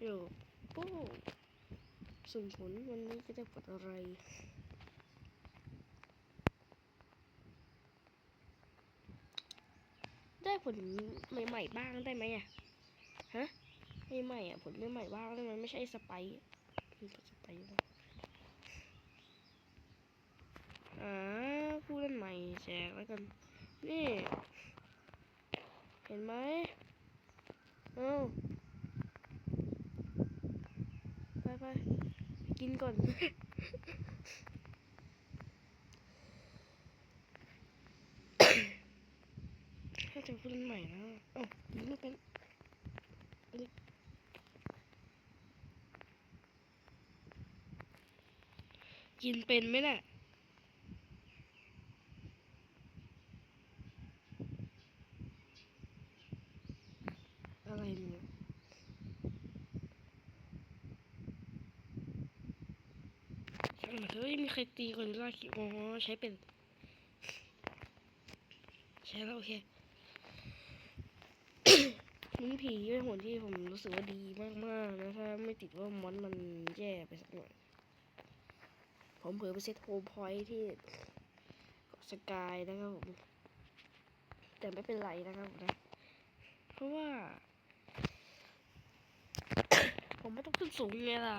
อยู่ปู้สุ่มผลวันนี้จะได้ผลอะไรได้ผลใหม่ๆบ้างได้ไหมอะ ฮะใหม่ๆอะผลใหม่ๆบ้างได้ไหมไม่ใช่สไปร์มีสไปร์บ้างอ่าผู้เล่นใหม่แจกแล้วกัน นี่ เห็นไหมเอ้า ไปกินก่อนถ้าจอผู้เล่นใหม่นะเอ้ายิงไม่เป็นกินเป็นไหมน่ะ อะไรเนี่ย ช่างมันเถอะไม่มีใครตีคนล่าคิอ๋อใช้เป็น ใช้แล้วโอเคมุ้งผีเป็นผลที่ผมรู้สึกว่าดีมากๆนะถ้าไม่ติดว่ามอนมันแย่ไปสักหน่อย ผมเผลอไปเซตโฮมพอยท์ที่สกายนะครับผม แต่ไม่เป็นไรนะครับผมนะ เพราะว่า ผมไม่ต้องขึ้นสูงไงล่ะ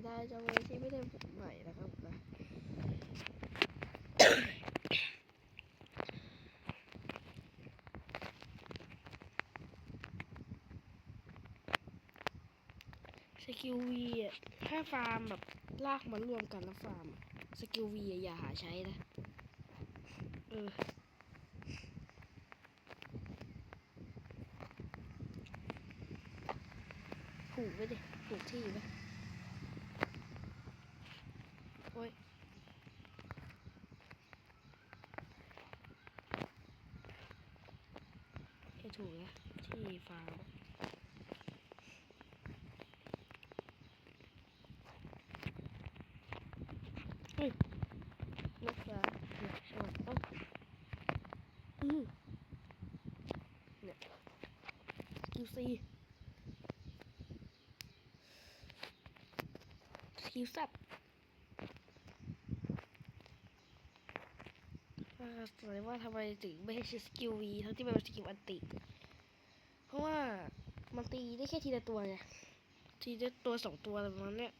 ย จังเลยที่ไม่ได้ใหม่นะครับนะสกิลวีอะถ้าฟาร์มแบบลากมารวมกันแล้วฟาร์ม สกิลวีอะอย่าหาใช้นะ เออผูกไว้ดิผูกที่ไว้โอ้ยให้ถูกนะที่ฟ้าเฮ้ยนกฟ้าเนี่ยชอบเอ้าอืมเนี่ยสกิลซีสกิลซับ ว่าแสดงว่าทำไมถึงไม่ให้ใช้สกิลวีทั้งที่มันเป็นสกิลอันติ เพราะว่ามันตีได้แค่ทีละตัวไงทีละตัวสองตัวอะไรประมาณเนี้ย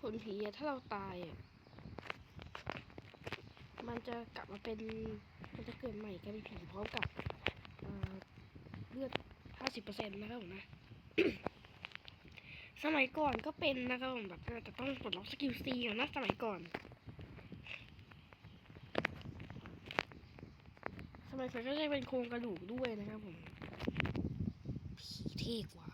ผลผีอะถ้าเราตายอะ มันจะกลับมาเป็นมันจะเกิดใหม่กลายเป็นผีพร้อมกับเลือดห้าสิบเปอร์เซ็นต์นะครับผมนะ สมัยก่อนก็เป็นนะครับผมแบบแต่ต้องปลดล็อกสกิลซีก่อนนะสมัยก่อน สมัยก่อนก็จะเป็นโครงกระดูกด้วยนะครับผมผีเท่กว่า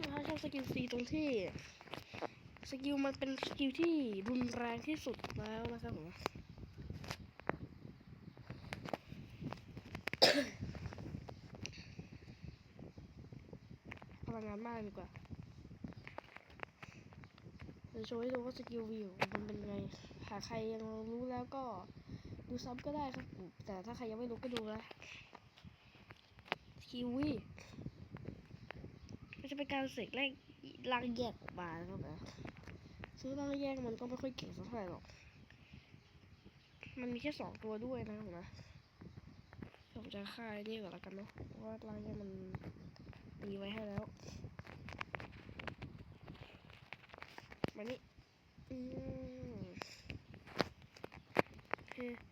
นะคะชอบส กิลซีตรงที่สกิลมันเป็นสกิลที่รุนแรงที่สุดแล้วนะครับผมพลังงานมากดีกว่าเดี๋ยวโชว์ให้ดูว่าสกิลวิวมันเป็นไง หากใครยังรู้แล้วก็ดูซ้ำก็ได้ครับ แต่ถ้าใครยังไม่รู้ก็ดูนะสกิลวิมันจะ เป็นการเสกแรกลางแยกออกมานะครับนะซื้อลางแยกมันก็ไม่ค่อยเก่งสักเท่าไหร่หรอก มันมีแค่สองตัวด้วยนะครับนะผมจะฆ่าไอ้นี่ก่อนแล้วกันเนาะเพราะว่าลางแยกมันตีไว้ให้แล้วมานี่อืมโอเค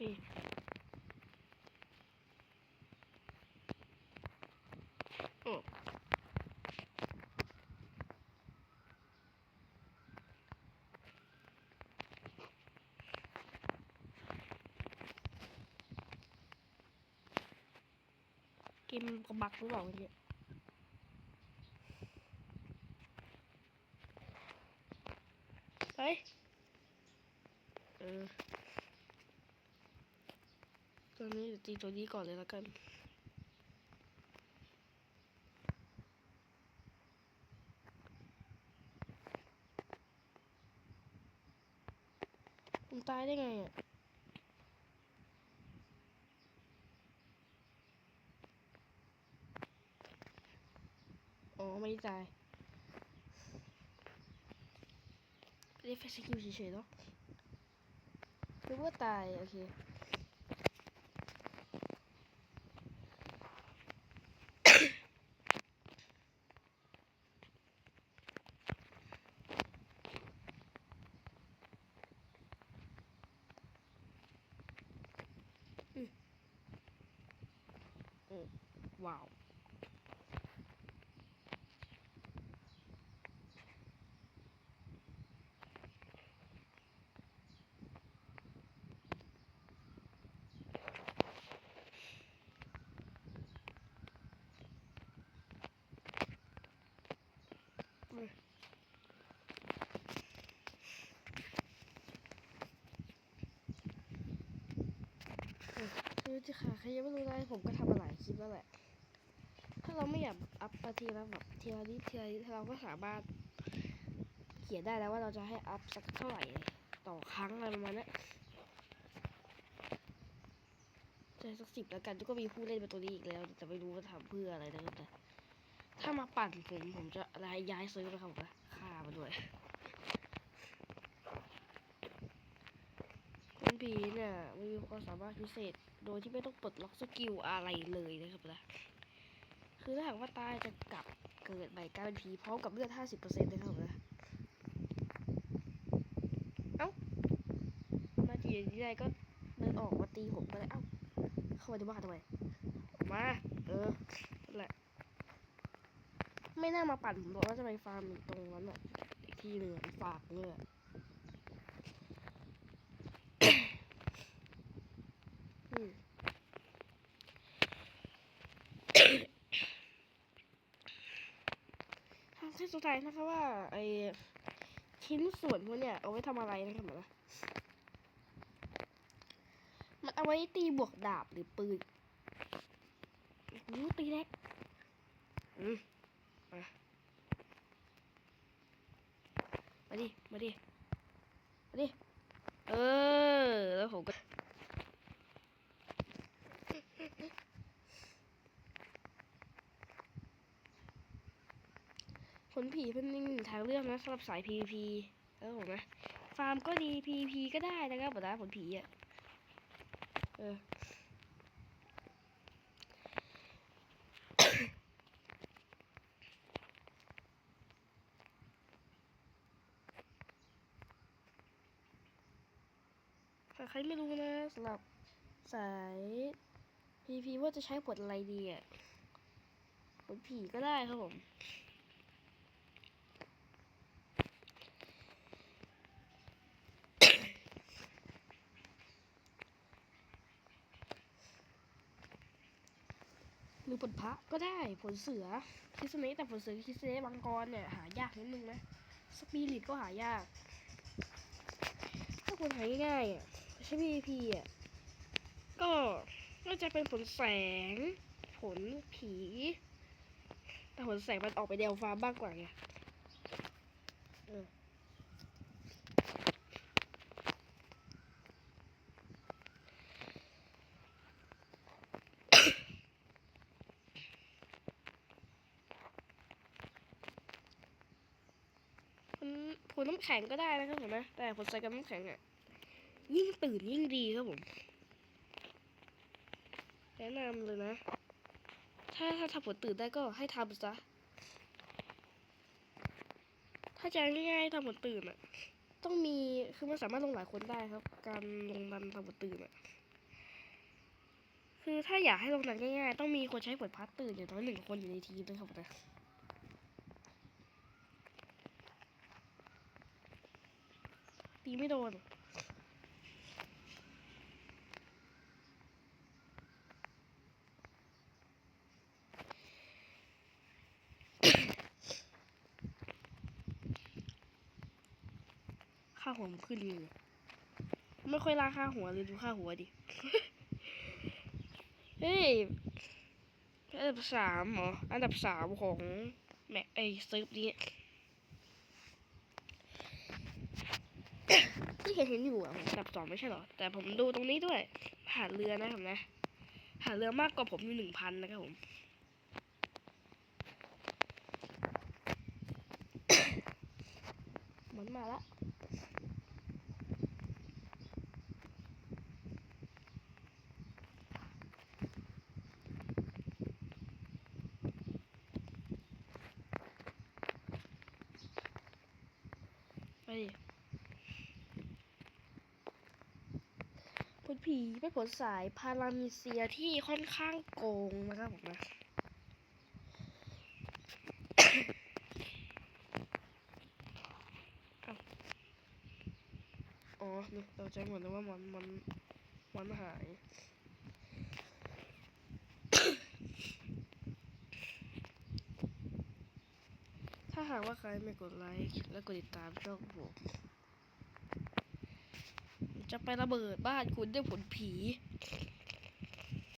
นี่เกมกระบักรู้เปล่าเนี่ยเฮ้ยเออ ตีตัวนี้ก่อนเลยแล้วกันผมตายได้ไงอะอ๋อไม่ตายไม่ได้แฟชคิวเฉยๆเนาะรู้ว่าตาย โอเค อืมอืม ว้าวคือจะค่ะใครยังไม่รู้นะผมก็ทำมาหลายคลิปแล้วแหละ ถ้าเราไม่อยากอัพมาทีละแบบทีละนิดทีละนิดเราก็สามารถเขียนได้แล้วว่าเราจะให้อัพสักเท่าไหร่ต่อครั้งอะไรประมาณนั้นจะสักสิบแล้วกันก็มีผู้เล่นเป็นตัวนี้อีกแล้วแต่ไม่รู้ว่าทำเพื่ออะไรนะครับแต่ถ้ามาปั่นผมผมจะอะไรย้ายซื้อนะครับผมฆ่ามันด้วยคุณผีเนี่ยไม่มีความสามารถพิเศษโดยที่ไม่ต้องปลดล็อกสกิลอะไรเลยนะครับนะ คือถ้าหากว่าตายจะกลับเกิดใหม่กลายเป็นผีพร้อมกับเลือด 50%นะครับนะเอ้า มาจีทีไรก็เดินออกมาตีผมก็เลยเอ้า เข้ามาในบ้านทำไมมา เออนั่นแหละ ไม่น่ามาปั่นผมหรอกว่าจะไปฟาร์มตรงนั้นอะอีกที่หนึ่งอฝากเนี่ย อืม ที่สุดท้ายนะคะว่าไอชิ้นส่วนพวกเนี่ยเอาไว้ทำอะไรนะครับนะมันเอาไว้ตีบวกดาบหรือปืนโอ้ตีเล็กอืมมามาดิ มาดิ มาดิ เออ แล้วผมก็ ผลผีเป็นหนึ่งทางเลือกนะสำหรับสาย PVP แล้วผมนะ ฟาร์มก็ดี PVP ก็ได้นะครับผมนะผลผีอะ เออถ้าใครไม่รู้นะสำหรับสาย PVP ว่าจะใช้ผลอะไรดีอะผลผีก็ได้ครับผม รือผลพระก็ได้ผลเสือคิสเนแต่ผลเสือคิสเนมังกรเนี่ยหายากนิดนึงนะสปีริตก็หายาก ถ้าคนหาง่ายๆอะใช้ PVP อะก็ก็จะเป็นผลแสง ผลผี แต่ผลแสงมันออกไปเดลฟ้ามางกว่าไงเออผล ผลน้ำแข็งก็ได้นะครับผมนะแต่ผลใส่กับน้ำแข็งอะยิ่งตื่นยิ่งดีครับผมแนะนำเลยนะ ถ้าถ้าทำผลตื่นได้ก็ให้ทำซะถ้าจะง่ายๆทำผลตื่นอะต้องมีคือมันสามารถลงหลายคนได้ครับ การลงดันทำผลตื่นอะคือถ้าอยากให้ลงดันง่ายๆ ต้องมีคนใช้ผลพัดตื่นอย่างน้อยหนึ่งคนอยู่ในทีมนะครับนะ ตีไม่โดนค่าหัวมันขึ้นเลยไม่ค่อยล่าค่าหัวเลยดูค่าหัวดิ เฮ้ย อันดับสามเหรอ อันดับสามของแม็ไอซิร์ฟนี้ ที่เห็นเห็นอยู่อะผมอันดับสองไม่ใช่เหรอ แต่ผมดูตรงนี้ด้วยหาเรือนะครับนะหาเรือมากกว่าผมอยู่หนึ่งพันนะครับผมมันมาละไปดิ ผลผีเป็นผลสายพารามีเซียที่ค่อนข้างโกงนะครับผมนะอ๋อเราจะเหมือนว่ามันมันมันหายถ้าหากว่าใครไม่กดไลค์และกดติดตามช่องผม จะไประเบิดบ้านคุณด้วยผลผี